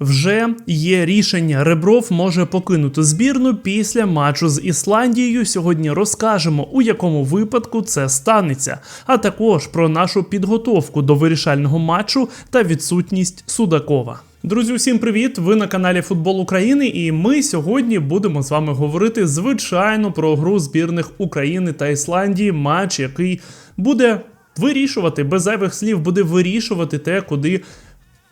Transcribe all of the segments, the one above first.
Вже є рішення. Ребров може покинути збірну після матчу з Ісландією. Сьогодні розкажемо, у якому випадку це станеться, а також про нашу підготовку до вирішального матчу та відсутність Судакова. Друзі, усім привіт! Ви на каналі Футбол України, і ми сьогодні будемо з вами говорити звичайно про гру збірних України та Ісландії, матч, який буде вирішувати без зайвих слів, буде вирішувати те, куди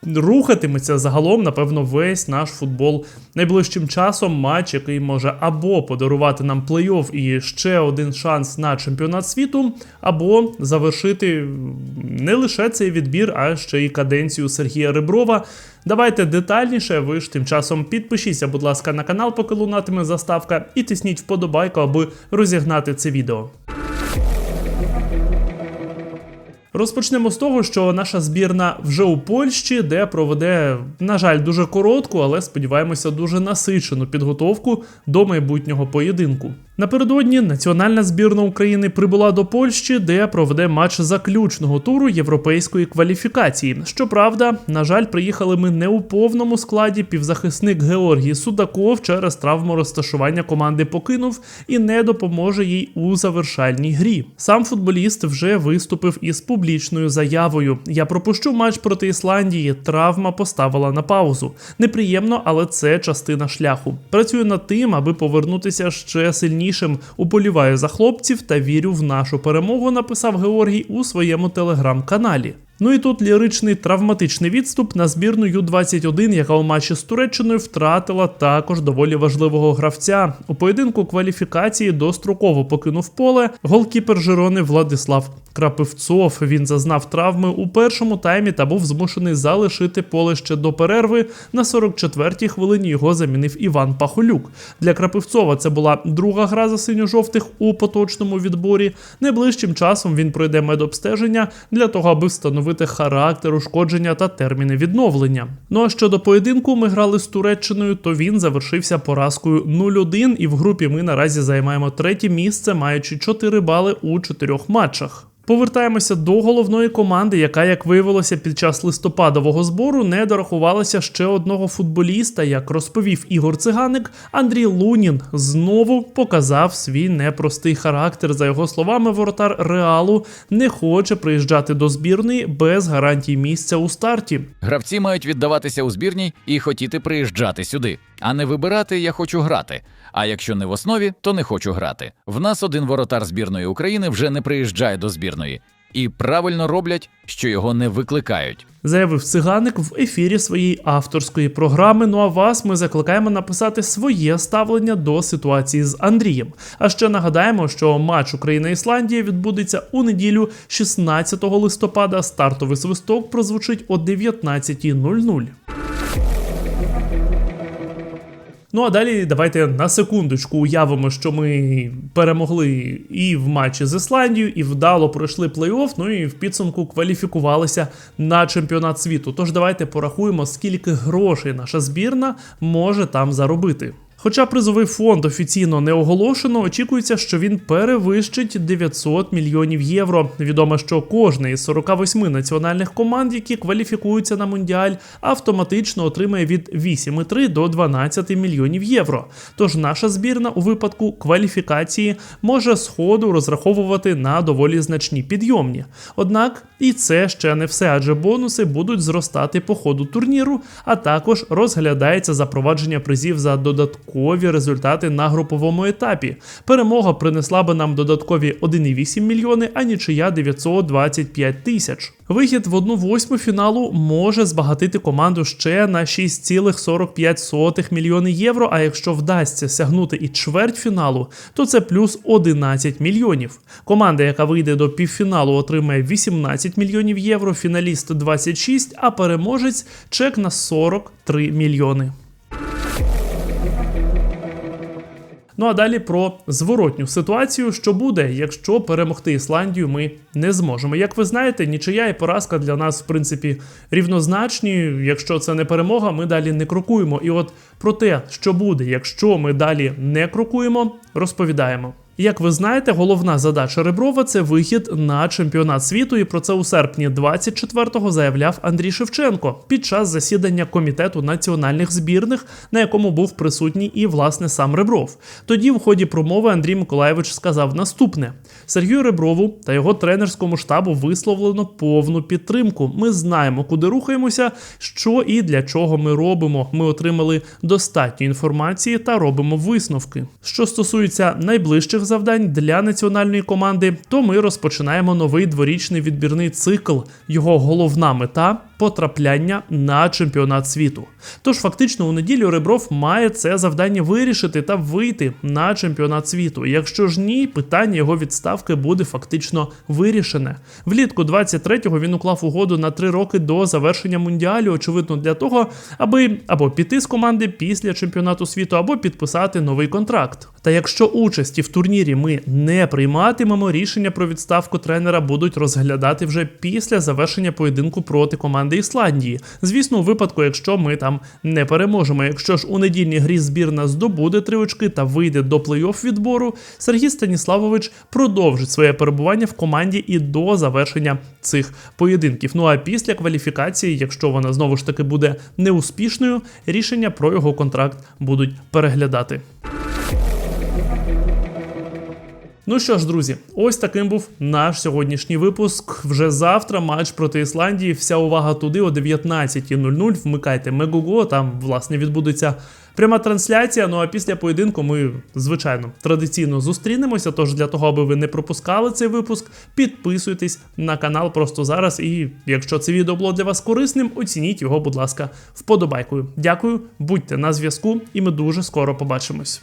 рухатиметься загалом, напевно, весь наш футбол найближчим часом. Матч, який може або подарувати нам плей-офф і ще один шанс на чемпіонат світу, або завершити не лише цей відбір, а ще й каденцію Сергія Реброва. Давайте детальніше. Ви ж тим часом підпишіться, будь ласка, на канал, поки лунатиме заставка, і тисніть вподобайку, аби розігнати це відео. Розпочнемо з того, що наша збірна вже у Польщі, де проведе, на жаль, дуже коротку, але сподіваємося, дуже насичену підготовку до майбутнього поєдинку. Напередодні національна збірна України прибула до Польщі, де проведе матч заключного туру європейської кваліфікації. Щоправда, на жаль, приїхали ми не у повному складі. Півзахисник Георгій Судаков через травму розташування команди покинув і не допоможе їй у завершальній грі. Сам футболіст вже виступив із публічною заявою: Я пропущу матч проти Ісландії. Травма поставила на паузу. Неприємно, але це частина шляху. Працюю над тим, аби повернутися ще сильніше сильнішим. Уболіваю за хлопців та вірю в нашу перемогу. Написав Георгій у своєму телеграм-каналі. Ну і тут ліричний травматичний відступ на збірну Ю-21, яка у матчі з Туреччиною втратила також доволі важливого гравця. У поєдинку кваліфікації достроково покинув поле голкіпер Жирони Владислав Крапивцов. Він зазнав травми у першому таймі та був змушений залишити поле ще до перерви. На 44-й хвилині його замінив Іван Пахолюк. Для Крапивцова це була друга гра за синьо-жовтих у поточному відборі. Найближчим часом він пройде медобстеження для того, аби встановити характер, ушкодження та терміни відновлення. Ну а щодо поєдинку, ми грали з Туреччиною, то він завершився поразкою 0-1, і в групі ми наразі займаємо третє місце, маючи 4 бали у чотирьох матчах. Повертаємося до головної команди, яка, як виявилося, під час листопадового збору не дорахувалася ще одного футболіста. Як розповів Ігор Циганик, Андрій Лунін знову показав свій непростий характер. За його словами, воротар Реалу не хоче приїжджати до збірної без гарантій місця у старті. Гравці мають віддаватися у збірній і хотіти приїжджати сюди, а не вибирати я хочу грати. А якщо не в основі, то не хочу грати. В нас один воротар збірної України вже не приїжджає до збірної. І правильно роблять, що його не викликають. Заявив циганик в ефірі своєї авторської програми. Ну а вас ми закликаємо написати своє ставлення до ситуації з Андрієм. А ще нагадаємо, що матч Україна-Ісландія відбудеться у неділю 16 листопада. Стартовий свисток прозвучить о 19.00. Ну а далі давайте на секундочку уявимо, що ми перемогли і в матчі з Ісландією, і вдало пройшли плей-офф, ну і в підсумку кваліфікувалися на чемпіонат світу. Тож давайте порахуємо, скільки грошей наша збірна може там заробити. Хоча призовий фонд офіційно не оголошено, очікується, що він перевищить 900 мільйонів євро. Відомо, що кожна із 48 національних команд, які кваліфікуються на мундіаль, автоматично отримає від 8,3 до 12 мільйонів євро. Тож наша збірна у випадку кваліфікації може сходу розраховувати на доволі значні підйомні. Однак і це ще не все, адже бонуси будуть зростати по ходу турніру, а також розглядається запровадження призів за додаткові додаткові результати на груповому етапі. Перемога принесла би нам додаткові 1,8 мільйони, а нічия 925 тисяч. Вихід в одну восьму фіналу може збагатити команду ще на 6,45 мільйони євро. А якщо вдасться сягнути і чверть фіналу, то це плюс 11 мільйонів. Команда, яка вийде до півфіналу, отримає 18 мільйонів євро, фіналіст 26, а переможець чек на 43 мільйони. Ну а далі про зворотню ситуацію, що буде, якщо перемогти Ісландію, ми не зможемо. Як ви знаєте, нічия і поразка для нас, в принципі, рівнозначні. Якщо це не перемога, ми далі не крокуємо. І от про те, що буде, якщо ми далі не крокуємо, розповідаємо. Як ви знаєте, головна задача Реброва це вихід на чемпіонат світу, і про це у серпні 24-го заявляв Андрій Шевченко під час засідання комітету національних збірних, на якому був присутній і власне сам Ребров. Тоді, в ході промови, Андрій Миколаєвич сказав наступне: Сергію Реброву та його тренерському штабу висловлено повну підтримку. Ми знаємо, куди рухаємося, що і для чого ми робимо. Ми отримали достатньо інформації та робимо висновки. Що стосується найближчих завдань для національної команди, то ми розпочинаємо новий дворічний відбірний цикл. Його головна мета потрапляння на чемпіонат світу. Тож фактично у неділю Ребров має це завдання вирішити та вийти на чемпіонат світу. Якщо ж ні, питання його відставки буде фактично вирішене. Влітку 23-го він уклав угоду на три роки до завершення мундіалю, очевидно, для того, аби або піти з команди після чемпіонату світу, або підписати новий контракт. Та якщо участі в турнірі ми не прийматимемо, рішення про відставку тренера будуть розглядати вже після завершення поєдинку проти команди Ісландії. Звісно, у випадку, якщо ми там не переможемо. Якщо ж у недільній грі збірна здобуде три очки та вийде до плей-офф відбору, Сергій Станіславович продовжить своє перебування в команді і до завершення цих поєдинків. Ну а після кваліфікації, якщо вона знову ж таки буде неуспішною, рішення про його контракт будуть переглядати. Ну що ж, друзі, ось таким був наш сьогоднішній випуск. Вже завтра матч проти Ісландії. Вся увага туди о 19.00. Вмикайте Мегуго, там власне відбудеться пряма трансляція. Ну а після поєдинку ми, звичайно, традиційно зустрінемося. Тож для того, аби ви не пропускали цей випуск, підписуйтесь на канал просто зараз. І якщо це відео було для вас корисним, оцініть його, будь ласка, вподобайкою. Дякую, будьте на зв'язку, і ми дуже скоро побачимось.